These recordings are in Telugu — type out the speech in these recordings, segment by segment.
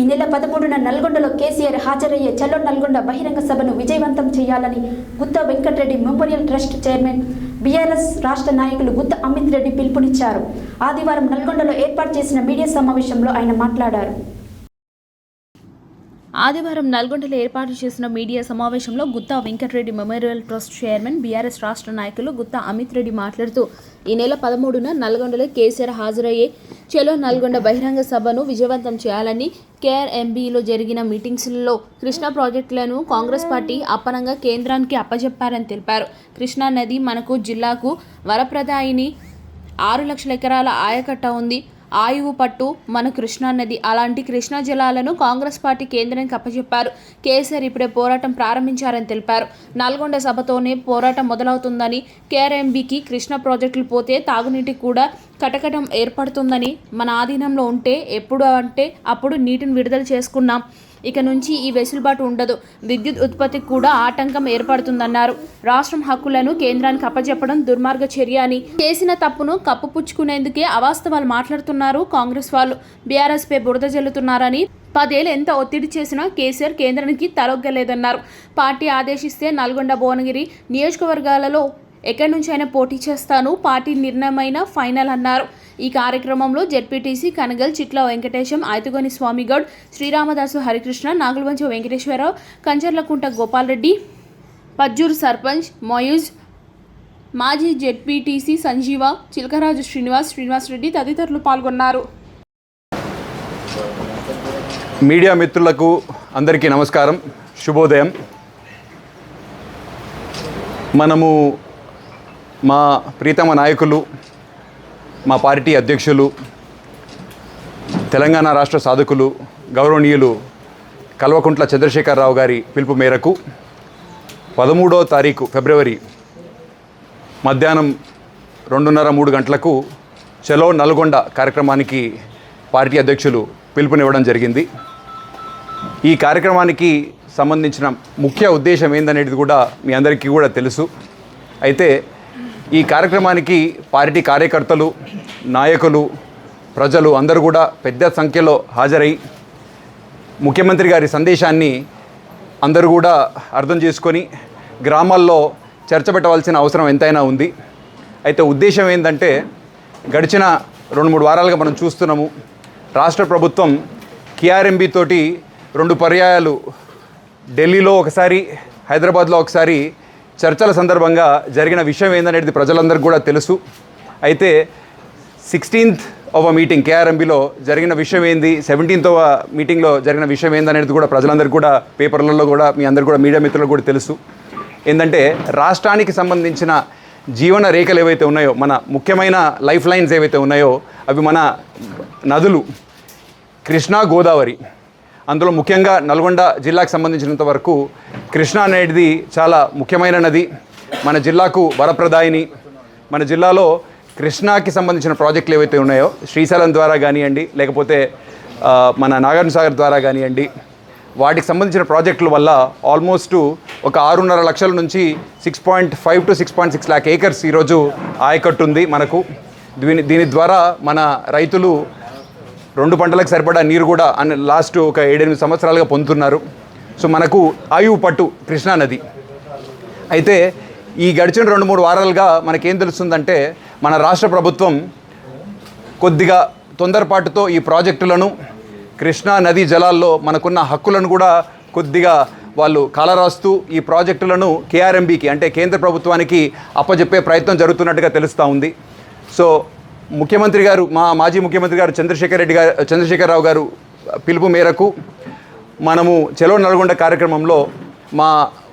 ఈ నెల పదమూడున నల్గొండలో కేసీఆర్ హాజరయ్యే చలో నల్గొండ బహిరంగ సభను విజయవంతం చేయాలని Gutta Venkatareddy memorial trust chairman BRS రాష్ట్ర నాయకులు గుత్త అమిత్ రెడ్డి పిలుపునిచ్చారు. ఆదివారం నల్గొండలో ఏర్పాటు చేసిన మీడియా సమావేశంలో ఆయన మాట్లాడారు. ఆదివారం నల్గొండలో ఏర్పాటు చేసిన మీడియా సమావేశంలో Gutta Venkatareddy memorial trust chairman BRS రాష్ట్ర నాయకులు గుత్తా అమిత్ రెడ్డి మాట్లాడుతూ ఈ నెల పదమూడున నల్గొండలో కేసీఆర్ హాజరయ్యే చలో నల్గొండ బహిరంగ సభను విజయవంతం చేయాలని కేఆర్ఎంబీలో జరిగిన మీటింగ్స్లో కృష్ణా ప్రాజెక్టులను కాంగ్రెస్ పార్టీ అప్పనంగా కేంద్రానికి అప్పజెప్పారని తెలిపారు. కృష్ణా నది మనకు జిల్లాకు వరప్రదాయిని ఆరు లక్షల ఎకరాల ఆయకట్ట ఉంది. ఆయువు పట్టు మన కృష్ణా నది. అలాంటి కృష్ణా జలాలను కాంగ్రెస్ పార్టీ కేంద్రానికి అప్పచెప్పారు కేసీఆర్ ఇప్పుడే పోరాటం ప్రారంభించారని తెలిపారు. నల్గొండ సభతోనే పోరాటం మొదలవుతుందని కేఆర్ఎంబీకి కృష్ణా ప్రాజెక్టులు పోతే తాగునీటికి కూడా కటకటం ఏర్పడుతుందని మన ఆధీనంలో ఉంటే ఎప్పుడు అంటే అప్పుడు నీటిని విడుదల చేసుకున్నాం. ఇక నుంచి ఈ వెసులుబాటు ఉండదు. విద్యుత్ ఉత్పత్తికి కూడా ఆటంకం ఏర్పడుతుందన్నారు. రాష్ట్రం హక్కులను కేంద్రానికి అప్పచెప్పడం దుర్మార్గ చర్య అని. చేసిన తప్పును కప్పుపుచ్చుకునేందుకే అవాస్తవాలు మాట్లాడుతున్నారు కాంగ్రెస్ వాళ్ళు. బీఆర్ఎస్ పై బురద జల్లుతున్నారని పదేళ్ళు ఎంత ఒత్తిడి చేసినా కేసీఆర్ కేంద్రానికి తలొగ్గలేదన్నారు. పార్టీ ఆదేశిస్తే నల్గొండ భువనగిరి నియోజకవర్గాలలో ఎక్కడి నుంచి అయినా పోటీ చేస్తాను పార్టీ నిర్ణయమైన ఫైనల్ అన్నారు. ఈ కార్యక్రమంలో జెడ్పీటీసీ కనగల్ చిట్ల వెంకటేశం ఐతుగోని స్వామిగౌడ్ శ్రీరామదాసు హరికృష్ణ నాగులవంచ వెంకటేశ్వరరావు కంచర్లకుంట గోపాల్ రెడ్డి పజ్జూరు సర్పంచ్ మొయూజ్ మాజీ జెడ్పీటీసీ సంజీవ చిలకరాజు శ్రీనివాస్ శ్రీనివాస్ రెడ్డి తదితరులు పాల్గొన్నారు. మీడియా మిత్రులకు అందరికీ నమస్కారం. శుభోదయం. మనము మా ప్రీతమ నాయకులు మా పార్టీ అధ్యక్షులు తెలంగాణ రాష్ట్ర సాధకులు గౌరవనీయులు కల్వకుంట్ల చంద్రశేఖరరావు గారి పిలుపు మేరకు పదమూడో తారీఖు ఫిబ్రవరి మధ్యాహ్నం రెండున్నర మూడు గంటలకు చలో నల్గొండ కార్యక్రమానికి పార్టీ అధ్యక్షులు పిలుపునివ్వడం జరిగింది. ఈ కార్యక్రమానికి సంబంధించిన ముఖ్య ఉద్దేశం ఏందనేది కూడా మీ అందరికీ కూడా తెలుసు. అయితే ఈ కార్యక్రమానికి పార్టీ కార్యకర్తలు నాయకులు ప్రజలు అందరూ కూడా పెద్ద సంఖ్యలో హాజరై ముఖ్యమంత్రి గారి సందేశాన్ని అందరూ కూడా అర్థం చేసుకొని గ్రామాల్లో చర్చ పెట్టవలసిన అవసరం ఎంతైనా ఉంది. అయితే ఉద్దేశం ఏంటంటే గడిచిన రెండు మూడు వారాలుగా మనం చూస్తున్నాము రాష్ట్ర ప్రభుత్వం కేఆర్ఎంబి తోటి రెండు పర్యాయాలు ఢిల్లీలో ఒకసారి హైదరాబాద్లో ఒకసారి చర్చల సందర్భంగా జరిగిన విషయం ఏందనేది ప్రజలందరికీ కూడా తెలుసు. అయితే సిక్స్టీన్త్ ఆఫ్ మీటింగ్ కేఆర్ఎంబిలో జరిగిన విషయం ఏంది సెవెంటీన్త్ ఆఫ్ మీటింగ్లో జరిగిన విషయం ఏందనేది కూడా ప్రజలందరికీ కూడా పేపర్లలో కూడా మీ అందరు కూడా మీడియా మిత్రులకు కూడా తెలుసు. ఏంటంటే రాష్ట్రానికి సంబంధించిన జీవన రేఖలు ఏవైతే ఉన్నాయో మన ముఖ్యమైన లైఫ్ లైన్స్ ఏవైతే ఉన్నాయో అవి మన నదులు కృష్ణా గోదావరి అందులో ముఖ్యంగా నల్గొండ జిల్లాకు సంబంధించినంత వరకు కృష్ణా అనేది చాలా ముఖ్యమైన నది. మన జిల్లాకు వరప్రదాయిని. మన జిల్లాలో కృష్ణాకి సంబంధించిన ప్రాజెక్టులు ఏవైతే ఉన్నాయో శ్రీశైలం ద్వారా కానివ్వండి లేకపోతే మన నాగార్జున సాగర్ ద్వారా కానివ్వండి వాటికి సంబంధించిన ప్రాజెక్టుల వల్ల ఆల్మోస్ట్ ఒక ఆరున్నర లక్షల నుంచి six point five to six point six lakh acres ఈరోజు ఆయకట్టు ఉంది మనకు. దీని దీని ద్వారా మన రైతులు రెండు పంటలకు సరిపడా నీరు కూడా అన్ని లాస్ట్ ఒక ఏడెనిమిది సంవత్సరాలుగా పొందుతున్నారు. సో మనకు ఆయువు పట్టు కృష్ణా నది. అయితే ఈ గడిచిన రెండు మూడు వారాలుగా మనకేం తెలుస్తుందంటే మన రాష్ట్ర ప్రభుత్వం కొద్దిగా తొందరపాటుతో ఈ ప్రాజెక్టులను కృష్ణా నదీ జలాల్లో మనకున్న హక్కులను కూడా కొద్దిగా వాళ్ళు కాలరాస్తూ ఈ ప్రాజెక్టులను కేఆర్ఎంబీకి అంటే కేంద్ర ప్రభుత్వానికి అప్పజెప్పే ప్రయత్నం జరుగుతున్నట్టుగా తెలుస్తూ ఉంది. సో ముఖ్యమంత్రి గారు మా మాజీ ముఖ్యమంత్రి గారు చంద్రశేఖర్ రెడ్డి గారు చంద్రశేఖరరావు గారు పిలుపు మేరకు మనము చెలో నల్గొండ కార్యక్రమంలో మా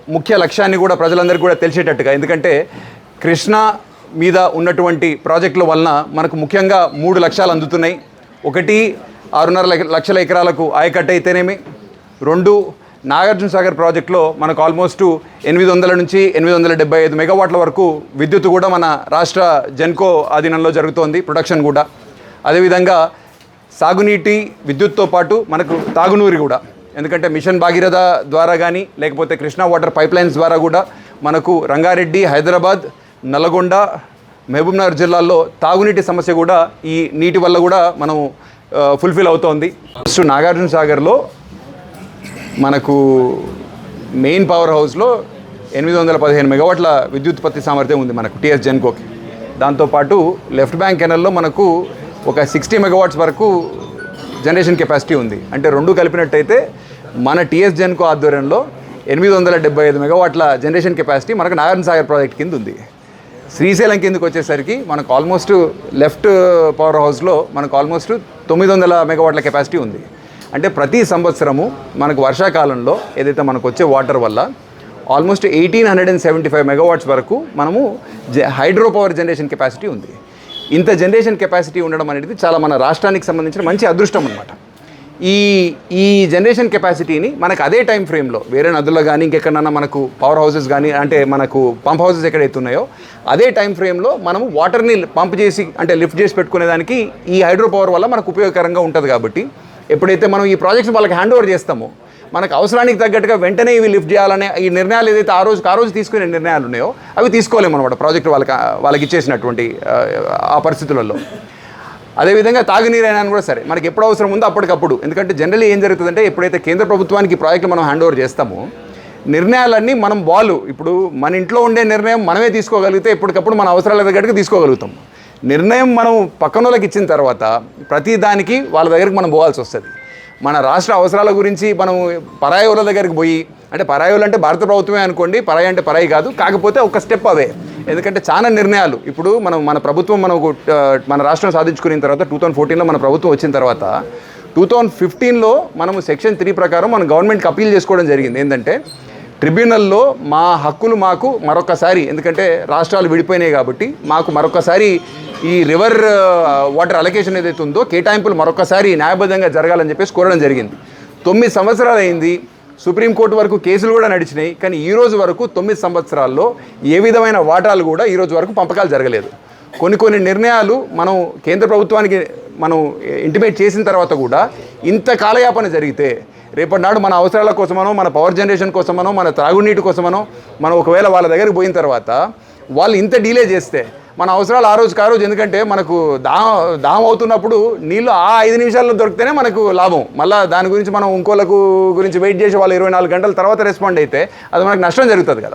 ముఖ్య లక్ష్యాన్ని కూడా ప్రజలందరికీ కూడా తెలిసేటట్టుగా ఎందుకంటే కృష్ణా మీద ఉన్నటువంటి ప్రాజెక్టుల వలన మనకు ముఖ్యంగా మూడు లక్ష్యాలు అందుతున్నాయి. ఒకటి ఆరున్నర లక్షల ఎకరాలకు ఆయకట్ట అయితేనేమి రెండు నాగార్జున సాగర్ ప్రాజెక్టులో మనకు ఆల్మోస్ట్ ఎనిమిది వందల నుంచి ఎనిమిది వందల డెబ్బై ఐదు మెగావాట్ల వరకు విద్యుత్ కూడా మన రాష్ట్ర జెన్కో ఆధీనంలో జరుగుతోంది ప్రొడక్షన్ కూడా. అదేవిధంగా సాగునీటి విద్యుత్తో పాటు మనకు తాగునీరు కూడా. ఎందుకంటే మిషన్ భాగీరథ ద్వారా కానీ లేకపోతే కృష్ణా వాటర్ పైప్ లైన్స్ ద్వారా కూడా మనకు రంగారెడ్డి హైదరాబాద్ నల్గొండ మహబూబ్నగర్ జిల్లాల్లో తాగునీటి సమస్య కూడా ఈ నీటి వల్ల కూడా మనం ఫుల్ఫిల్ అవుతోంది. ఫస్ట్ నాగార్జున సాగర్లో మనకు మెయిన్ పవర్ హౌస్లో ఎనిమిది వందల పదిహేను మెగావాట్ల విద్యుత్పత్తి సామర్థ్యం ఉంది మనకు టీఎస్ జెన్కోకి దాంతోపాటు లెఫ్ట్ బ్యాంక్ కెనల్లో మనకు ఒక సిక్స్టీ మెగావాట్స్ వరకు జనరేషన్ కెపాసిటీ ఉంది. అంటే రెండు కలిపినట్టయితే మన టీఎస్ జెన్కో ఆధ్వర్యంలో ఎనిమిది వందల డెబ్బై ఐదు మెగావాట్ల జనరేషన్ కెపాసిటీ మనకు నారాయణ సాగర్ ప్రాజెక్ట్ కింద ఉంది. శ్రీశైలం కిందకు వచ్చేసరికి మనకు ఆల్మోస్ట్ లెఫ్ట్ పవర్ హౌస్లో మనకు ఆల్మోస్ట్ తొమ్మిది వందల మెగావాట్ల కెపాసిటీ ఉంది. అంటే ప్రతి సంవత్సరము మనకు వర్షాకాలంలో ఏదైతే మనకు వచ్చే వాటర్ వల్ల almost eighteen hundred and seventy five megawatts వరకు మనము జ హైడ్రో పవర్ జనరేషన్ కెపాసిటీ ఉంది. ఇంత జనరేషన్ కెపాసిటీ ఉండడం అనేది చాలా మన రాష్ట్రానికి సంబంధించిన మంచి అదృష్టం అనమాట ఈ ఈ జనరేషన్ కెపాసిటీని మనకు అదే టైం ఫ్రేమ్లో వేరే నదుల్లో కానీ ఇంకెక్కడన్నా మనకు పవర్ హౌసెస్ కానీ అంటే మనకు పంప్ హౌసెస్ ఎక్కడైతే ఉన్నాయో అదే టైం ఫ్రేమ్లో మనము వాటర్ని పంప్ చేసి అంటే లిఫ్ట్ చేసి పెట్టుకునేదానికి ఈ హైడ్రో పవర్ వల్ల మనకు ఉపయోగకరంగా ఉంటుంది కాబట్టి ఎప్పుడైతే మనం ఈ ప్రాజెక్ట్స్ వాళ్ళకి హ్యాండ్ ఓవర్ చేస్తామో మనకు అవసరానికి తగ్గట్టుగా వెంటనే ఇవి లిఫ్ట్ చేయాలనే ఈ నిర్ణయాలు ఏదైతే ఆ రోజు ఆ రోజు తీసుకునే నిర్ణయాలు ఉన్నాయో అవి తీసుకోలేము అనమాట ప్రాజెక్ట్ వాళ్ళకి వాళ్ళకి ఇచ్చేసినటువంటి ఆ, పరిస్థితులలో. అదేవిధంగా తాగునీరు అయినా కూడా సరే మనకి ఎప్పుడు అవసరం ఉందో అప్పటికప్పుడు. ఎందుకంటే జనరల్లీ ఏం జరుగుతుందంటే ఎప్పుడైతే కేంద్ర ప్రభుత్వానికి ప్రాజెక్టులు మనం హ్యాండ్ ఓవర్ చేస్తామో నిర్ణయాలన్నీ మనం బాలు ఇప్పుడు మన ఇంట్లో ఉండే నిర్ణయం మనమే తీసుకోగలిగితే ఎప్పటికప్పుడు మన అవసరాల దగ్గరికి తీసుకోగలుగుతాం. నిర్ణయం మనం పక్కన వాళ్ళకి ఇచ్చిన తర్వాత ప్రతి దానికి వాళ్ళ దగ్గరికి మనం పోవాల్సి వస్తుంది. మన రాష్ట్ర అవసరాల గురించి మనం పరాయి వాళ్ళ దగ్గరికి పోయి అంటే పరాయి వాళ్ళు అంటే భారత ప్రభుత్వమే అనుకోండి పరాయి అంటే పరాయి కాదు కాకపోతే ఒక స్టెప్ అవే. ఎందుకంటే చాలా నిర్ణయాలు. ఇప్పుడు మనం మన ప్రభుత్వం మనం మన రాష్ట్రం సాధించుకున్న తర్వాత టూ థౌజండ్ ఫోర్టీన్లో మన ప్రభుత్వం వచ్చిన తర్వాత టూ థౌజండ్ ఫిఫ్టీన్లో మనం సెక్షన్ త్రీ ప్రకారం మనం గవర్నమెంట్కి అప్పీల్ చేసుకోవడం జరిగింది. ఏంటంటే ట్రిబ్యునల్లో మా హక్కులు మాకు మరొకసారి ఎందుకంటే రాష్ట్రాలు విడిపోయినాయి కాబట్టి మాకు మరొకసారి ఈ రివర్ వాటర్ అలొకేషన్ ఏదైతే ఉందో కేటాయింపులు మరొకసారి న్యాయబద్ధంగా జరగాలని చెప్పేసి కోరడం జరిగింది. తొమ్మిది సంవత్సరాలు అయింది. సుప్రీంకోర్టు వరకు కేసులు కూడా నడిచినాయి. కానీ ఈ రోజు వరకు తొమ్మిది సంవత్సరాల్లో ఏ విధమైన వాటాలు కూడా ఈ రోజు వరకు పంపకాలు జరగలేదు. కొన్ని కొన్ని నిర్ణయాలు మనం కేంద్ర ప్రభుత్వానికి మనం ఇంటిమేట్ చేసిన తర్వాత కూడా ఇంత కాలయాపన జరిగితే రేపటి నాడు మన అవసరాల కోసమనో మన పవర్ జనరేషన్ కోసమనో మన త్రాగునీటి కోసమనో మనం ఒకవేళ వాళ్ళ దగ్గరికి పోయిన తర్వాత వాళ్ళు ఇంత డీలే చేస్తే మన అవసరాలు ఆ రోజుకి ఆ రోజు. ఎందుకంటే మనకు దా దాహం అవుతున్నప్పుడు నీళ్ళు ఆ ఐదు నిమిషాల్లో దొరికితేనే మనకు లాభం. మళ్ళీ దాని గురించి మనం ఇంకోళ్ళకు గురించి వెయిట్ చేసి వాళ్ళు ఇరవై నాలుగు గంటల తర్వాత రెస్పాండ్ అయితే అది మనకు నష్టం జరుగుతుంది కదా.